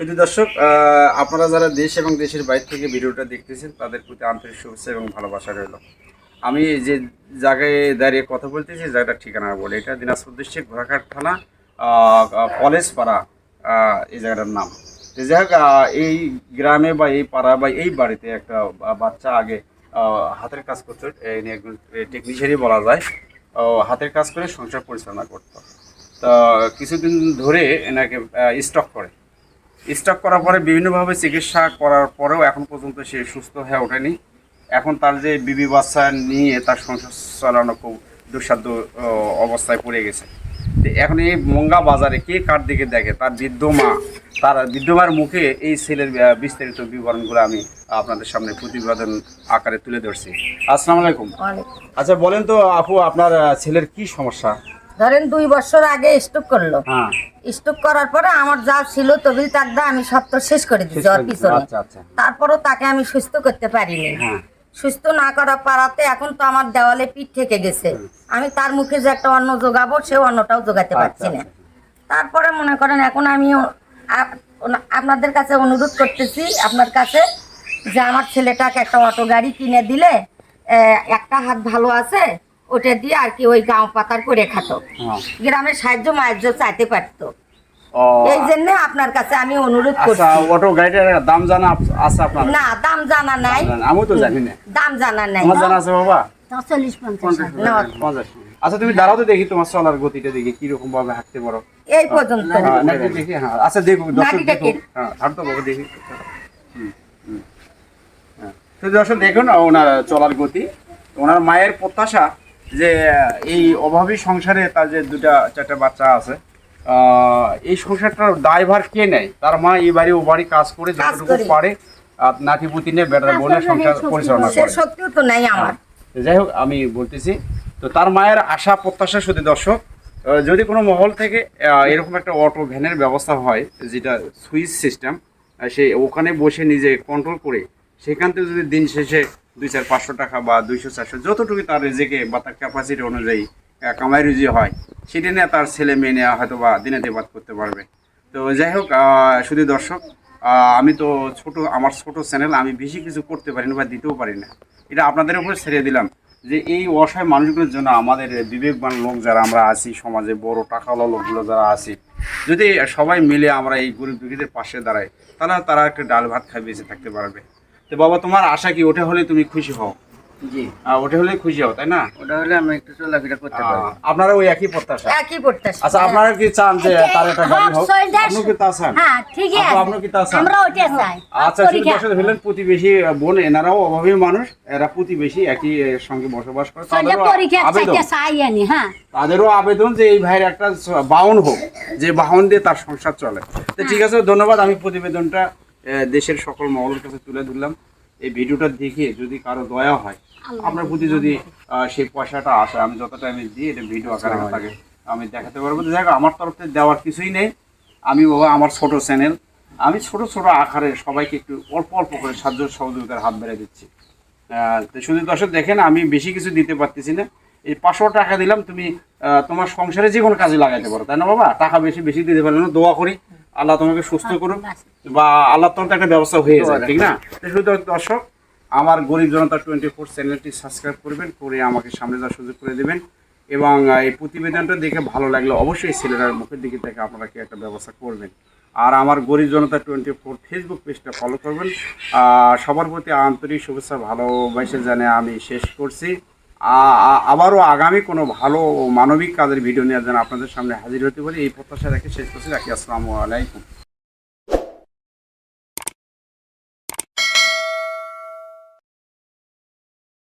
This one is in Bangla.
শুধু দর্শক আপনারা যারা দেশ এবং দেশের বাইরে থেকে ভিডিওটা দেখতেছেন, তাদের প্রতি আন্তরিক শুভেচ্ছা এবং ভালোবাসা রইল। আমি যে জায়গায় দাঁড়িয়ে কথা বলতেছি জায়গাটার ঠিকানা বলে, এটা দিনাজপুর ডিস্ট্রিক্ট ঘোড়াঘাট থানা কলেজপাড়া এই জায়গাটার নাম। তো যাই হোক এই গ্রামে বা এই পাড়া বা এই বাড়িতে একটা বাচ্চা আগে হাতের কাজ করতো একজন টেকনিশিয়ানই বলা যায় হাতের কাজ করে সংসার পরিচালনা করতো। তা কিছুদিন ধরে এনাকে স্টক করে। স্টক করার পরে বিভিন্নভাবে চিকিৎসা করার পরেও এখন পর্যন্ত সে সুস্থ হয়ে ওঠেনি। এখন তার যে বিবি বাচ্চা নিয়ে তার সংসার চালানো খুব দুঃসাধ্য অবস্থায় পড়ে গেছে। এখন এই মঙ্গা বাজারে কে কার দিকে দেখে? তার বৃদ্ধ মা তার বৃদ্ধ মার মুখে এই ছেলের বিস্তারিত বিবরণগুলো আমি আপনাদের সামনে প্রতিবেদন আকারে তুলে ধরছি। আসসালামু আলাইকুম। আচ্ছা বলেন তো আপু আপনার ছেলের কি সমস্যা? ধরেন দুই বছর আগে স্ট্রোক করল। হ্যাঁ। স্ট্রোক করার পরে আমার যা ছিল তবে তাকদা আমি সব তো শেষ করে দিচ্ছি ওর পিছনে। আচ্ছা আচ্ছা। তারপরও তাকে আমি সুস্থ করতে পারিনি। হ্যাঁ। সুস্থ না করা পারাতে এখন তো আমার দেওয়ালে পিঠ থেকে গেছে। আমি তার মুখে যে একটা অন্ন যোগাবো সে অন্নটাও যোগাতে পারছি আচ্ছা, না তারপরে মনে করেন এখন আমি আপনাদের কাছে অনুরোধ করতেছি আপনার কাছে যে আমার ছেলেটাকে একটা অটো গাড়ি কিনে দিলে একটা হাত ভালো আছে ওটা দিয়ে আর কি ওই গাঁও পাতার করে খাতো। হ্যাঁ। গ্রামের সাহায্য মাহায্য চাইতে পারতো। এই জন্য আপনার কাছে আমি অনুরোধ আচ্ছা করছি। অটো গাড়িটার দাম জানা আছে আপনার? না দাম জানা নাই। আমি তো জানি না। দাম জানা নাই। তোমার জানা আছে বাবা? চল্লিশ পঞ্চাশ। না, পঞ্চাশ। আচ্ছা তুমি দাঁড়াও তো দেখি তোমার চলার গতিটা দেখি কীরকম ভাবে হাঁটতে পারো। এই পর্যন্ত। হ্যাঁ, দেখি হ্যাঁ। আচ্ছা দেখো দর্শক দেখো। হ্যাঁ হাঁটতে পারো দেখি। হ্যাঁ। তো দর্শক দেখুন ওনার চলার গতি। ওনার মায়ের প্রত্যাশা যে এই অভাবী সংসারে তার যে দুটা চারটা বাচ্চা আছে এই সংসারটার দায়ভার কে নেয়? তার মা এই বাড়ি ও বাড়ি কাজ করে যতটুকু। পারে আর নাতিপুতি নিয়ে বেটার বোনের সংসার পরিচালনা করে। সত্যিও তো নাই আমার। যাই হোক আমি বলতেছি তো তার মায়ের আশা প্রত্যাশা শুধু দর্শক যদি কোনো মহল থেকে এরকম একটা অটো ভ্যানের ব্যবস্থা হয় যেটা সুইচ সিস্টেম সে ওখানে বসে নিজে কন্ট্রোল করে সেখান থেকে যদি দিন শেষে দুই চার পাঁচশো টাকা বা দুইশো চারশো, যতটুকু তার রেজেকে বা তার ক্যাপাসিটি অনুযায়ী কামাই রুজি হয়, সেটা নিয়ে তার ছেলে মেয়ে নেওয়া হয়তো বা দিনে দেবাদ করতে পারবে। তো যাই হোক শুধু দর্শক আমি তো ছোট, আমার ছোট চ্যানেল আমি বেশি কিছু করতে পারি না বা দিতেও পারি না। এটা আপনাদের উপর ছেড়ে দিলাম যে এই অসহায় মানুষগুলোর জন্য আমাদের বিবেকবান লোক যারা আমরা আছি, সমাজে বড় টাকাওয়ালা লোকগুলো যারা আছি, যদি সবাই মিলে আমরা এই গরিব দুঃখীদের পাশে দাঁড়াই, তাহলে তারা একটা ডাল ভাত খাই বেঁচে থাকতে পারবে। তো বাবা তোমার আশা কি? ওটা হলে তুমি খুশি হও। জি। আহ, ওটা হলে খুশি হও তাই না? ওটা হলে আমি একটু চলাফেরা করতে পারব। আপনারা ওই একই প্রত্যাশা? একই প্রত্যাশা। আচ্ছা আপনারা কি চান যে তার একটা গাড়ি হোক? হ্যাঁ, সৈদাস- আপনি কি তা চান? হ্যাঁ ঠিকই আছে। আপনি কি তা চান? আমরা ওইটা চাই। আচ্ছা শুধু দর্শক হলেন প্রতিবেশী বোন এনারাও অভাবী মানুষ এরা প্রতিবেশী একই সঙ্গে বসবাস করে। তাদেরও আবেদন। হ্যাঁ। তাদেরও আবেদন যে এই ভাইয়ের একটা বাহন হোক যে বাহন দিয়ে তার সংসার চলে। তো ঠিক আছে ধন্যবাদ আমি প্রতিবেদনটা দেশের সকল মহলের কাছে তুলে ধরলাম। এই ভিডিওটা দেখে যদি কারও দয়া হয় আপনার প্রতি যদি সেই পয়সাটা আসে আমি যতটা আমি দিই এটা ভিডিও আকারে থাকে আমি দেখাতে পারব। দেখ আমার তরফ থেকে দেওয়ার কিছুই নেই। আমি বাবা আমার ছোট চ্যানেল। আমি ছোট ছোট আকারে সবাইকে একটু অল্প অল্প করে সাহায্য সহযোগিতার হাত বেড়ে দিচ্ছি। আহ, তো শুধু দর্শক দেখেন আমি বেশি কিছু দিতে পারতেছি না। এই পাঁচশো টাকা দিলাম তুমি আহ, তোমার সংসারে যে কোনো কাজে লাগাইতে পারো তাই না বাবা? টাকা বেশি বেশি দিতে পারলে না দোয়া করি। আল্লাহ তোমাকে সুস্থ করুক বা আল্লাহ তোমার একটা ব্যবস্থা হয়ে যায় ঠিক না? শুধু দর্শক আমার গরিব জনতা টোয়েন্টি ফোর চ্যানেলটি সাবস্ক্রাইব করবেন করে আমাকে সামনে যাওয়ার সুযোগ করে দেবেন এবং এই প্রতিবেদনটা দেখে ভালো লাগলে অবশ্যই ছেলেরার মুখের দিকে থেকে আপনারা কি একটা ব্যবস্থা করবেন। আর আমার গরিব জনতা টোয়েন্টি ফোর ফেসবুক পেজটা ফলো করবেন। সবার প্রতি আন্তরিক শুভেচ্ছা ভালোবাসে জানে আমি শেষ করছি। আবারও আগামী কোনো ভালো মানবিক কাজের ভিডিও নেওয়ার জন্য আপনাদের সামনে হাজির হতে পারি। এই প্রত্যাশা রেখে শেষ করছি। রাখি। আসসালামু আলাইকুম।